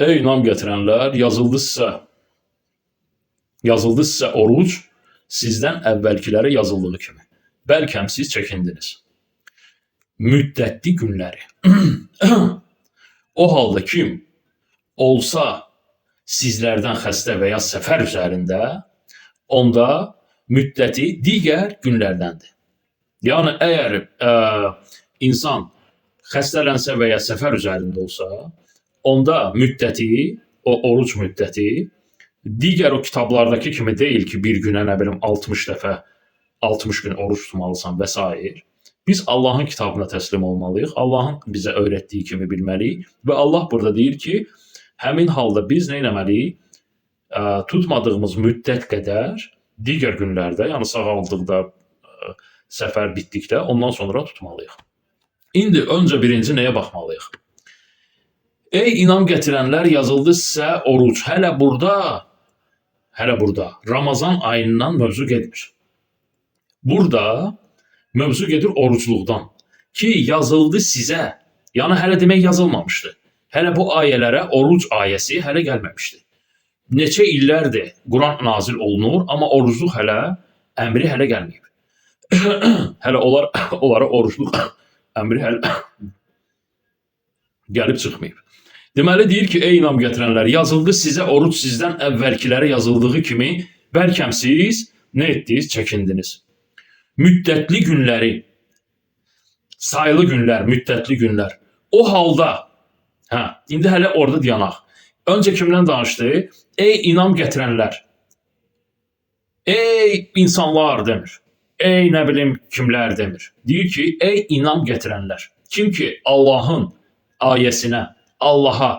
Ey inam gətirənlər, yazıldı sizə. Yazıldı sizə oruc sizdən əvvəlkilərə yazıldığı kimi. Bəlkəm siz çəkindiniz. Müddətli günləri. o halda kim olsa sizlərdən xəstə və ya səfər üzərində, onda müddəti digər günlərdəndir. Yəni əgər ə, insan xəstələnsə və ya səfər üzərində olsa, onda müddəti, o oruc müddəti digər o kitablardakı kimi deyil ki, bir günə nə bilim 60 dəfə 60 gün oruç tutmalısan və s. Biz Allahın kitabına təslim olmalıyıq. Allahın bizə öyrətdiyi kimi bilməliyik və Allah burada deyir ki, həmin halda biz nə etməliyik? Tutmadığımız müddət qədər digər günlərdə, yəni sağaldıqda, səfər bitdikdə ondan sonra tutmalıyıq. İndi öncə birinci nəyə baxmalıyıq? Ey inam gətirənlər yazıldı sizə oruc. Hələ burada, hələ burada Ramazan ayından mövzu getmir. Burada mövzu gedir orucluqdan. Ki yazıldı sizə. Yəni hələ demək yazılmamışdı. Hələ bu ayələrə oruc ayəsi hələ gəlməmişdi. Neçə illərdir Quran nazil olunur, amma orucluq hələ əmri hələ gəlməyib. hələ onlar onlara orucluq əmri hələ gəlib çıxmayıb. Deməli deyir ki, ey inam gətirənlər, yazıldı sizə oruc sizdən əvvəlkilərə yazıldığı kimi, bəlkəm siz nə etdiniz? Çəkindiniz. Müddətli günləri, sayılı günlər, müddətli günlər. O halda, hə, indi hələ orada dayanaq. Öncə kimdən danışdı? Ey inam gətirənlər. Ey insanlar demir. Ey nə bilim kimlər demir. Deyir ki, ey inam gətirənlər. Kim ki Allahın ayəsinə, Allaha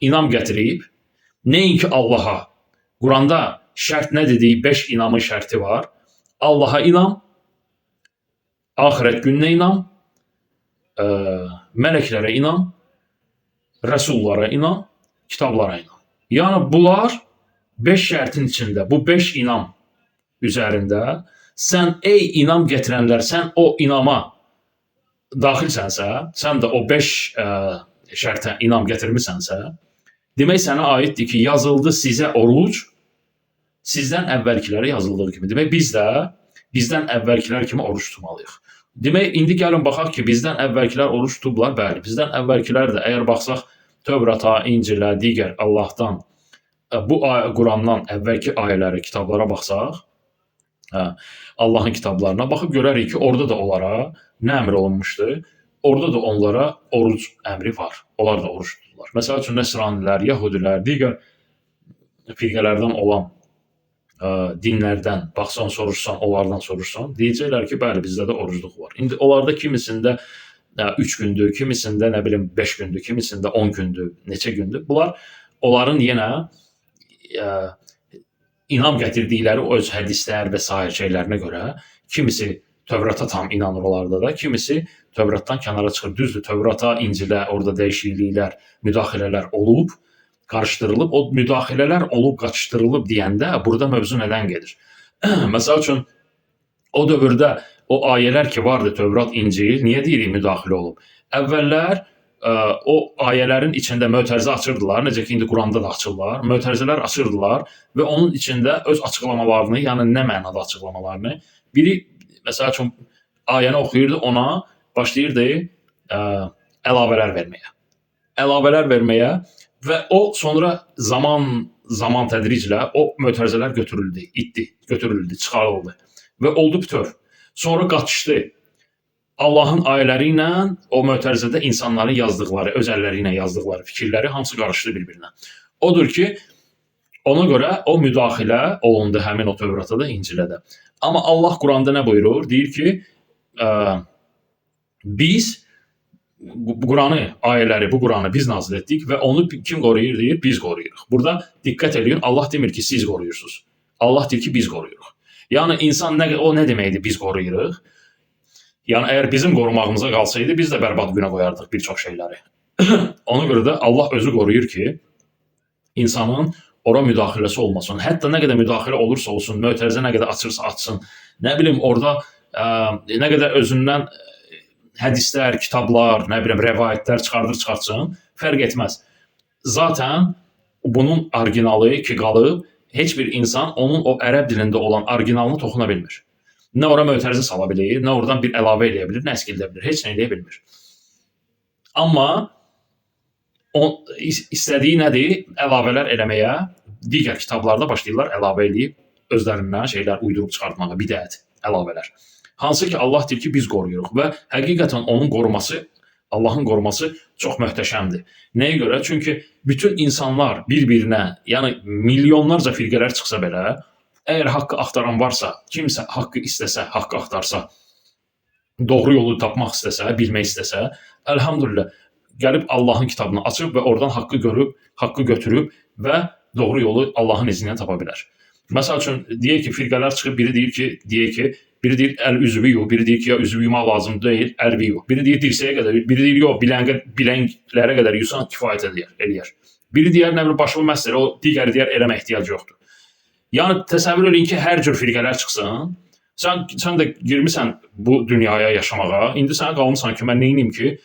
inam gətirib, nəinki Allaha. Quranda şərt nə dediyi 5 inamın şərti var. Allaha inam, axirət gününə inam, ə, mələklərə inam, rəsullara inam, kitablara inam. Yəni bunlar 5 şərtin içində, bu 5 inam üzərində sən ey inam gətirənlər, sən o inama daxilsənsə, sən də o 5 ə, şərtə inam gətirmisənsə, demək sənə aiddir ki, yazıldı sizə oruc sizdən əvvəlkilərə yazıldığı kimi. Demək biz də bizdən əvvəlkilər kimi oruç tutmalıyıq. Demək indi gəlin baxaq ki, bizdən əvvəlkilər oruç tutublar. Bəli, bizdən əvvəlkilər də əgər baxsaq Tövrata, İncilə, digər Allahdan ə, bu Qurandan əvvəlki ayələrə, kitablara baxsaq, hə, Allahın kitablarına baxıb görərik ki, orada da onlara nə əmr olunmuşdu? Orada da onlara oruc əmri var. Onlar da oruç tuturlar. Məsəl üçün Nəsranilər, Yahudilər, digər firqələrdən olan ə, dinlərdən baxsan, soruşsan, onlardan soruşsan, deyəcəklər ki, bəli, bizdə də orucluq var. İndi onlarda kimisində 3 gündür, kimisində nə bilim 5 gündür, kimisində 10 gündür, neçə gündür. Bunlar onların yenə ə, inam gətirdikləri öz hədislər və sair şeylərinə görə kimisi Tövrata tam inanır onlarda da, kimisi Tövratdan kənara çıxır. Düzdür, Tövrata, İncilə orada dəyişikliklər, müdaxilələr olub, qarışdırılıb. O müdaxilələr olub, qaçışdırılıb deyəndə burada mövzu nədən gedir? Məsəl üçün o dövrdə o ayələr ki vardı Tövrat, İncil, niyə deyirik müdaxilə olub? Əvvəllər ə, o ayələrin içində mötərizə açırdılar, necə ki indi Quranda da açırlar. Mötərizələr açırdılar və onun içində öz açıqlamalarını, yəni nə mənada açıqlamalarını, biri məsəl üçün ayəni oxuyurdu, ona başlayırdı ə, əlavələr verməyə. Əlavələr verməyə və o sonra zaman zaman tədriclə o mötərizələr götürüldü, itdi, götürüldü, çıxarıldı və oldu bütöv. Sonra qaçışdı. Allahın ayələri ilə o mötərizədə insanların yazdıqları, öz əlləri ilə yazdıqları fikirləri hamısı qarışdı bir-birinə. Odur ki, ona görə o müdaxilə olundu həmin o Tövrata da, İncilə də. Amma Allah Quranda nə buyurur? Deyir ki, ə, biz bu bu Quranı, ayələri, bu Quranı biz nazil etdik və onu kim qoruyur deyir, biz qoruyuruq. Burada diqqət edin, Allah demir ki, siz qoruyursunuz. Allah deyir ki, biz qoruyuruq. Yəni insan nə o nə deməkdir biz qoruyuruq? Yəni əgər bizim qorumağımıza qalsaydı biz də bərbad günə qoyardıq bir çox şeyləri. Ona görə də Allah özü qoruyur ki, insanın ora müdaxiləsi olmasın. Hətta nə qədər müdaxilə olursa olsun, mötərizə nə qədər açırsa açsın, nə bilim orada ə, nə qədər özündən hədislər, kitablar, nə bilim rəvayətlər çıxardır çıxartsın, fərq etməz. Zaten bunun orijinalı ki qalıb, heç bir insan onun o ərəb dilində olan orijinalına toxuna bilmir. Nə ora mötərizə sala bilir, nə oradan bir əlavə eləyə bilir, nə əskildə bilir, heç nə eləyə bilmir. Amma o is- istədiyi nədir? Əlavələr eləməyə, digər kitablarda başlayırlar əlavə eləyib özlərindən şeylər uydurub çıxartmağa, bidət, əlavələr. Hansı ki Allah deyir ki, biz qoruyuruq və həqiqətən onun qoruması, Allahın qoruması çox möhtəşəmdir. Nəyə görə? Çünki bütün insanlar bir-birinə, yəni milyonlarca firqələr çıxsa belə, əgər haqqı axtaran varsa, kimsə haqqı istəsə, haqqı axtarsa, doğru yolu tapmaq istəsə, bilmək istəsə, elhamdülillah gəlib Allahın kitabını açıb və oradan haqqı görüb, haqqı götürüb və doğru yolu Allahın izni ilə tapa bilər. Məsəl üçün deyək ki, firqələr çıxıb biri deyir ki, deyək ki, biri deyir əl üzvü yox, biri deyir ki, ya üzvü yumaq lazım deyil, əlvi yox. Biri deyir dirsəyə qədər, biri deyir yox, bilənə bilənlərə qədər yusan kifayət edir, eləyər. Biri deyər nə bilim başımı məsələ, o digəri deyər eləmə ehtiyac yoxdur. Yəni təsəvvür eləyin ki, hər cür firqələr çıxsın. Sən sən də girmisən bu dünyaya yaşamağa. İndi sənə qalmısan ki, mən nə edim ki,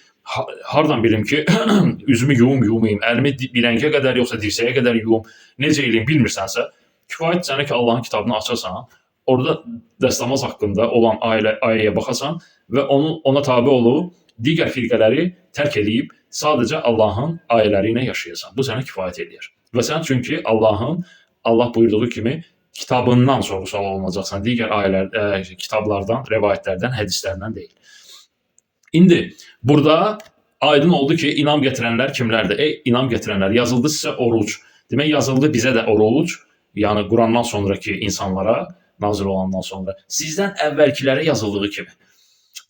hardan bilim ki, üzümü yuyum, yumayım, əlimi di- biləngə qədər yoxsa dirsəyə qədər yuyum, necə eləyim bilmirsənsə, kifayət sənə ki, Allahın kitabını açasan, orada dəstəmaz haqqında olan ailə ayəyə baxasan və onun ona tabe olub digər firqələri tərk edib sadəcə Allahın ayələri ilə yaşayasan. Bu sənə kifayət edir. Və sən çünki Allahın Allah buyurduğu kimi kitabından sorğu-sual olunacaqsan. Digər ayələr, ə, kitablardan, rivayətlərdən, hədislərdən deyil. İndi burada aydın oldu ki, inam gətirənlər kimlərdir? Ey inam gətirənlər, yazıldı sizə oruc. Demək yazıldı bizə də oruc, yəni Qurandan sonraki insanlara nazil olandan sonra sizdən əvvəlkilərə yazıldığı kimi.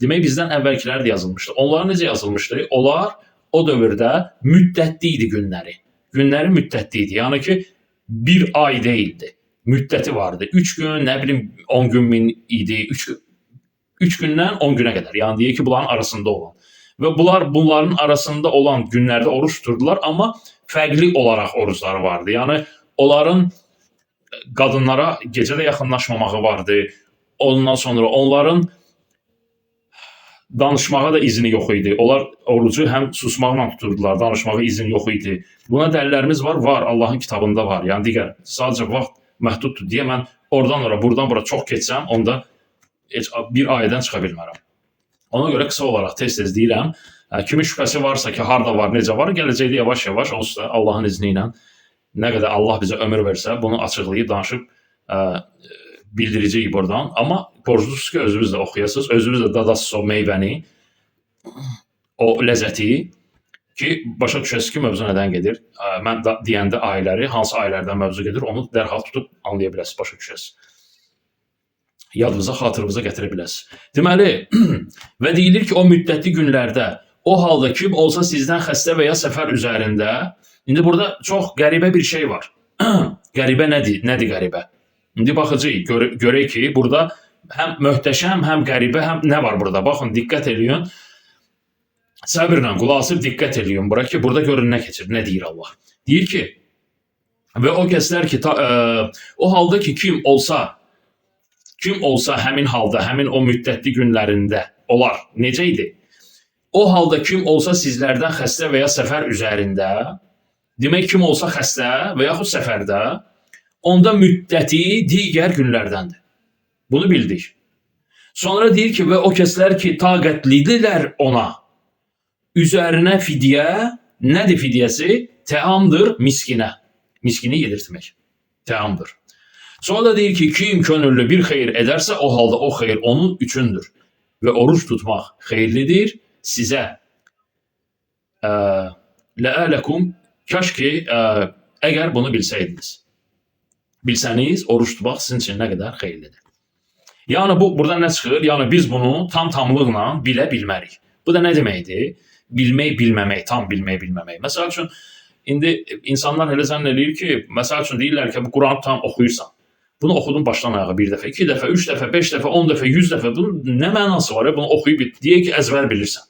Demək bizdən əvvəlkilər də yazılmışdı. Onlar necə yazılmışdı? Onlar o dövrdə müddətli idi günləri. Günləri müddətli idi. Yəni ki, bir ay değildi. Müddəti vardı. 3 gün, nə bilim 10 gün idi. 3 3 gündən 10 günə qədər. Yəni deyək ki, bunların arasında olan. Və bunlar bunların arasında olan günlərdə oruç tuturdular, amma fərqli olaraq orucları vardı. Yəni onların qadınlara gecə də yaxınlaşmamağı vardı. Ondan sonra onların danışmağa da izni yox idi. Onlar orucu həm susmaqla tuturdular, danışmağa izin yox idi. Buna dəlillərimiz var, var, Allahın kitabında var. Yəni digər sadəcə vaxt məhduddur deyə mən oradan ora, buradan bura çox keçsəm, onda heç bir ayədən çıxa bilmərəm. Ona görə qısa olaraq tez-tez deyirəm, kimin şübhəsi varsa ki, harda var, necə var, gələcəkdə yavaş-yavaş onsuz da Allahın izni ilə nə qədər Allah bizə ömür versə, bunu açıqlayıb danışıb ə, bildirəcəyik buradan. Amma borclusuz ki, özünüz də oxuyasınız, özünüz də dadasınız o meyvəni, o ləzzəti ki, başa düşəsiniz ki, mövzu nədən gedir. Mən da, deyəndə ayələri, hansı ayələrdən mövzu gedir, onu dərhal tutub anlaya biləsiniz, başa düşəsiniz. Yadınıza, xatırınıza gətirə biləsiniz. Deməli, və deyilir ki, o müddətli günlərdə o halda kim olsa sizdən xəstə və ya səfər üzərində, indi burada çox qəribə bir şey var. qəribə nədir? Nədir qəribə? İndi baxacağıq, gör, görək ki, burada həm möhtəşəm, həm qəribə, həm nə var burada? Baxın, diqqət eləyin. Səbirlə qulaq asıb diqqət eləyin bura ki, burada görün nə keçir, nə deyir Allah. Deyir ki, və o kəslər ki, ta, ə, o halda ki, kim olsa, kim olsa həmin halda, həmin o müddətli günlərində olar. Necə idi? O halda kim olsa sizlərdən xəstə və ya səfər üzərində, demək kim olsa xəstə və yaxud səfərdə, onda müddəti digər günlərdəndir. Bunu bildik. Sonra deyir ki, və o kəslər ki, taqətlidirlər ona, üzərinə fidyə, nədir fidyəsi? Təamdır miskinə. Miskini yedirtmək. Təamdır. Sonra deyir ki, kim könüllü bir xeyir edərsə, o halda o xeyir onun üçündür. Və oruç tutmaq xeyirlidir sizə. Ə, Ləələkum kaş ki, ə, əgər bunu bilsəydiniz. Bilsəniz, oruç tutmaq sizin üçün nə qədər xeyirlidir. Yəni bu buradan nə çıxır? Yəni biz bunu tam tamlıqla bilə bilmərik. Bu da nə deməkdir? Bilmək, bilməmək, tam bilmək, bilməmək. Məsəl üçün indi insanlar elə zənn eləyir ki, məsəl üçün deyirlər ki, bu Quranı tam oxuyursan. Bunu oxudun başdan ayağa bir dəfə, iki dəfə, üç dəfə, beş dəfə, on dəfə, yüz dəfə. Bunun nə mənası var? ya? Bunu oxuyub bit. Deyək ki, əzbər bilirsən.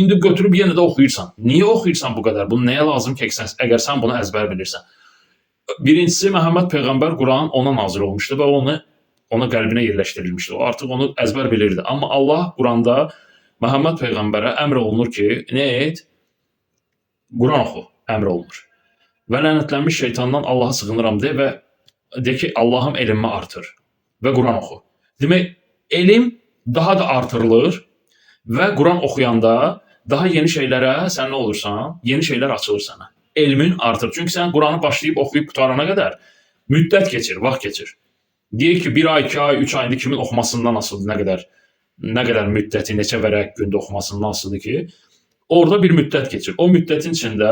İndi götürüb yenə də oxuyursan. Niyə oxuyursan bu qədər? Bunu nəyə lazım ki, əgər sən bunu əzbər bilirsən? Birincisi Məhəmməd peyğəmbər Quran ona nazil olmuşdu və onu ona qəlbinə yerləşdirilmişdi. O artıq onu əzbər bilirdi. Amma Allah Quranda Məhəmməd peyğəmbərə əmr olunur ki, nə et? Quran oxu, əmr olunur. və lənətlənmiş şeytandan Allaha sığınıram de və de ki, Allahım elmimi artır və Quran oxu. Demək, elm daha da artırılır və Quran oxuyanda daha yeni şeylərə sən nə olursan, yeni şeylər açılır sənə. Elmin artır. Çünki sən Quranı başlayıb oxuyub qutarana qədər müddət keçir, vaxt keçir. Deyək ki, bir ay, iki ay, üç ayında kimin oxumasından asılıdır, nə qədər nə qədər müddəti, neçə vərəq gündə oxumasından asılıdır ki, orada bir müddət keçir. O müddətin içində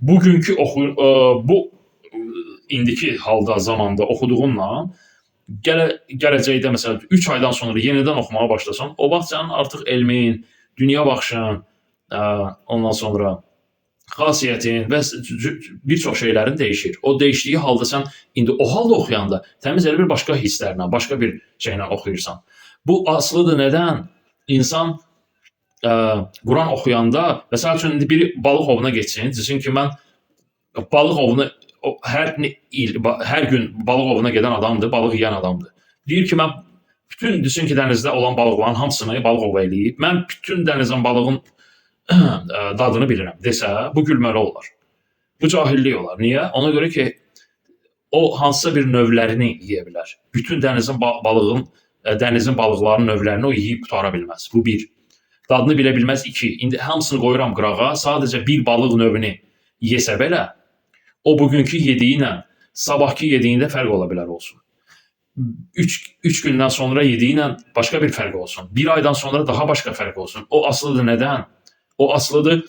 bugünkü oxu ə, bu indiki halda zamanda oxuduğunla gələ, gələcəkdə məsələn 3 aydan sonra yenidən oxumağa başlasan, o vaxt sənin artıq elmin, dünya baxışın, ə, ondan sonra xasiyyətin və bir çox şeylərin dəyişir. O dəyişdiyi halda sən indi o halda oxuyanda təmiz elə bir başqa hisslərlə, başqa bir şeylə oxuyursan. Bu asılıdır nədən? İnsan ə, Quran oxuyanda, məsəl üçün indi biri balıq ovuna getsin, desin ki, mən balıq ovunu o, ne- il, hər gün balıq ovuna gedən adamdır, balıq yeyən adamdır. Deyir ki, mən bütün desin ki, dənizdə olan balıqların hamısını balıq ova eləyib, mən bütün dənizin balığın dadını bilirəm desə, bu gülməli olar. Bu cahillik olar. Niyə? Ona görə ki, o hansısa bir növlərini yeyə bilər. Bütün dənizin ba- balığın, ə, dənizin balıqlarının növlərini o yeyib qutara bilməz. Bu bir. Dadını bilə bilməz. 2. İndi hamısını qoyuram qırağa, sadəcə bir balıq növünü yesə belə, o bugünkü yediyi ilə sabahki yediyində fərq ola bilər olsun. 3 3 gündən sonra yediyi ilə başqa bir fərq olsun. 1 aydan sonra daha başqa fərq olsun. O asılıdır nədən? O asılıdır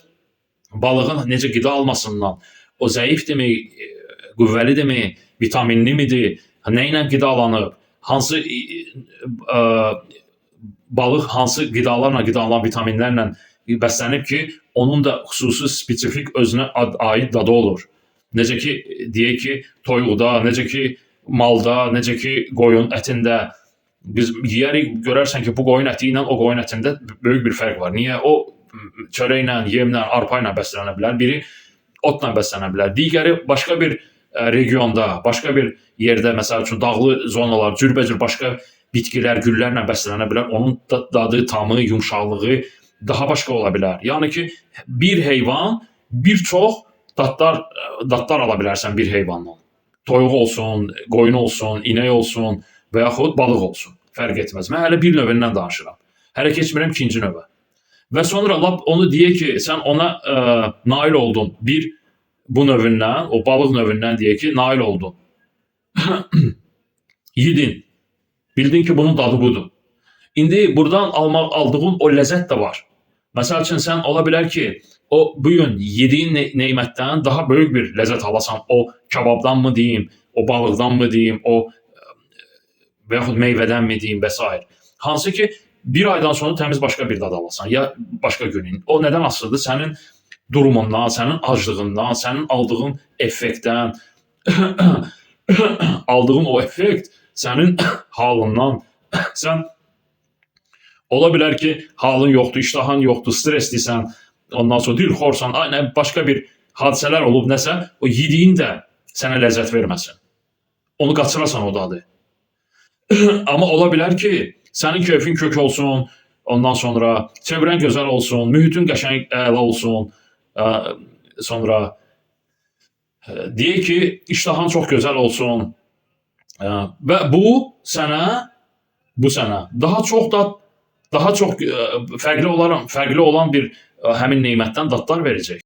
balığın necə qida almasından. O zəifdirmi, e, qüvvəlidirmi, vitaminlimidir, nə ilə qidalanıb, hansı e, e, balıq hansı qidalarla, qidalan vitaminlərlə bəslənib ki, onun da xüsusi spesifik özünə aid dadı olur. Necə ki, deyək ki, toyuqda, necə ki, malda, necə ki, qoyun ətində biz yeyərik, görərsən ki, bu qoyun əti ilə o qoyun ətində böyük bir fərq var. Niyə? O çörəklə, yemlə, arpa ilə bəslənə bilər, biri otla bəslənə bilər. Digəri başqa bir ə, regionda, başqa bir yerdə, məsəl üçün dağlı zonalar, cürbəcür başqa bitkilər, güllərlə bəslənə bilər. Onun da- dadı, tamı, yumşaqlığı daha başqa ola bilər. Yəni ki, bir heyvan bir çox dadlar ə, dadlar ala bilərsən bir heyvandan. Toyuq olsun, qoyun olsun, inək olsun və yaxud balıq olsun. Fərq etməz. Mən hələ bir növündən danışıram. Hələ keçmirəm ikinci növə. Və sonra lap onu deyək ki, sən ona ə, nail oldun. Bir bu növündən, o balıq növündən deyək ki, nail oldun. Yedin. Bildin ki, bunun dadı budur. İndi buradan almaq aldığın o ləzzət də var. Məsəl üçün sən ola bilər ki, o bu gün yediyin ne- nemətdən daha böyük bir ləzzət alasan. O kababdanmı deyim, o balıqdanmı deyim, o ə, və yaxud meyvədənmi deyim və s. Hansı ki, bir aydan sonra təmiz başqa bir dad alasan ya başqa günün. O nədən asılıdır? Sənin durumundan, sənin aclığından, sənin aldığın effektdən, aldığın o effekt sənin halından. Sən ola bilər ki, halın yoxdur, iştahan yoxdur, stresslisən, ondan sonra dilxorsan, ay nə başqa bir hadisələr olub nəsə, o yediyin də sənə ləzzət verməsin. Onu qaçırasan o dadı. Amma ola bilər ki, sənin keyfin kök olsun, ondan sonra çevrən gözəl olsun, mühitin qəşəng əla olsun, ə, sonra ə, deyək ki, iştahan çox gözəl olsun. Ə, və bu sənə bu sənə daha çox da daha çox ə, fərqli olan fərqli olan bir həmin nemətdən dadlar verəcək.